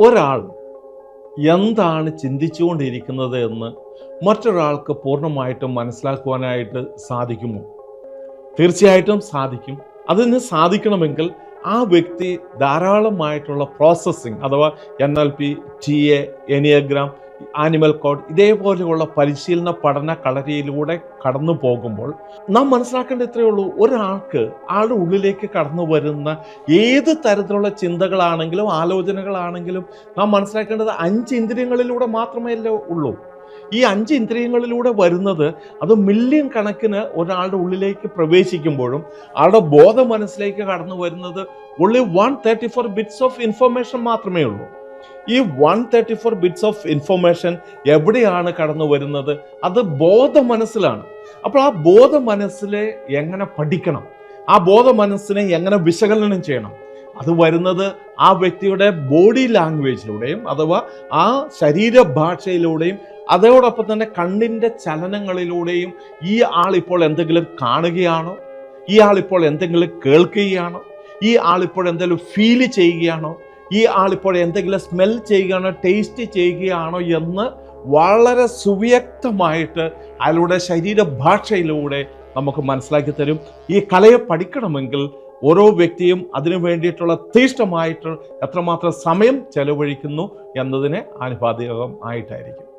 ഒരാൾ എന്താണ് ചിന്തിച്ചുകൊണ്ടിരിക്കുന്നത് എന്ന് മറ്റൊരാൾക്ക് പൂർണമായിട്ടും മനസ്സിലാക്കുവാനായിട്ട് സാധിക്കുമോ? തീർച്ചയായിട്ടും സാധിക്കും. അതിന് സാധിക്കണമെങ്കിൽ ആ വ്യക്തി ധാരാളമായിട്ടുള്ള പ്രോസസ്സിങ് അഥവാ N L P T A enneagram animal code ഇതേപോലെയുള്ള പരിശീലന പഠന കളരിയിലൂടെ കടന്നു പോകുമ്പോൾ നാം മനസ്സിലാക്കേണ്ട ഇത്രയേ ഉള്ളൂ. ഒരാൾക്ക് ആളുടെ ഉള്ളിലേക്ക് കടന്നു വരുന്ന ഏത് തരത്തിലുള്ള ചിന്തകളാണെങ്കിലും ആലോചനകളാണെങ്കിലും നാം മനസ്സിലാക്കേണ്ടത് അഞ്ച് ഇന്ദ്രിയങ്ങളിലൂടെ മാത്രമേ ഉള്ളൂ. ഈ അഞ്ച് ഇന്ദ്രിയങ്ങളിലൂടെ വരുന്നത് അത് മില്യൺ കണക്കിന് ഒരാളുടെ ഉള്ളിലേക്ക് പ്രവേശിക്കുമ്പോഴും ആളുടെ ബോധ മനസ്സിലേക്ക് കടന്നു വരുന്നത് ഉള്ളിൽ one thirty four bits of information മാത്രമേ ഉള്ളൂ. ഈ one thirty four bits of information എവിടെയാണ് കടന്നു വരുന്നത്? അത് ബോധ മനസ്സിലാണ് അപ്പോൾ ആ ബോധ മനസ്സിലെ എങ്ങനെ പഠിക്കണം? ആ ബോധ മനസ്സിനെ എങ്ങനെ വിശകലനം ചെയ്യണം? അത് വരുന്നത് ആ വ്യക്തിയുടെ ബോഡി ലാംഗ്വേജിലൂടെയും അഥവാ ആ ശരീരഭാഷയിലൂടെയും അതോടൊപ്പം തന്നെ കണ്ണിന്റെ ചലനങ്ങളിലൂടെയും ഈ ആളിപ്പോൾ എന്തെങ്കിലും കാണുകയാണോ? ഈ ആളിപ്പോൾ എന്തെങ്കിലും കേൾക്കുകയാണോ? ഈ ആളിപ്പോൾ എന്തെങ്കിലും ഫീൽ ചെയ്യുകയാണോ? ഈ ആളിപ്പോൾ എന്തെങ്കിലും സ്മെൽ ചെയ്യുകയാണോ ടേസ്റ്റ് ചെയ്യുകയാണോ എന്ന് വളരെ സുവ്യക്തമായിട്ട് അയാളുടെ ശരീരഭാഷയിലൂടെ നമുക്ക് മനസ്സിലാക്കി തരും. ഈ കലയെ പഠിക്കണമെങ്കിൽ ഓരോ വ്യക്തിയും അതിനു വേണ്ടിയിട്ടുള്ള തീഷ്ണമായിട്ട് എത്രമാത്രം സമയം ചെലവഴിക്കുന്നു എന്നതിന് ആനുപാതികം ആയിട്ടായിരിക്കും.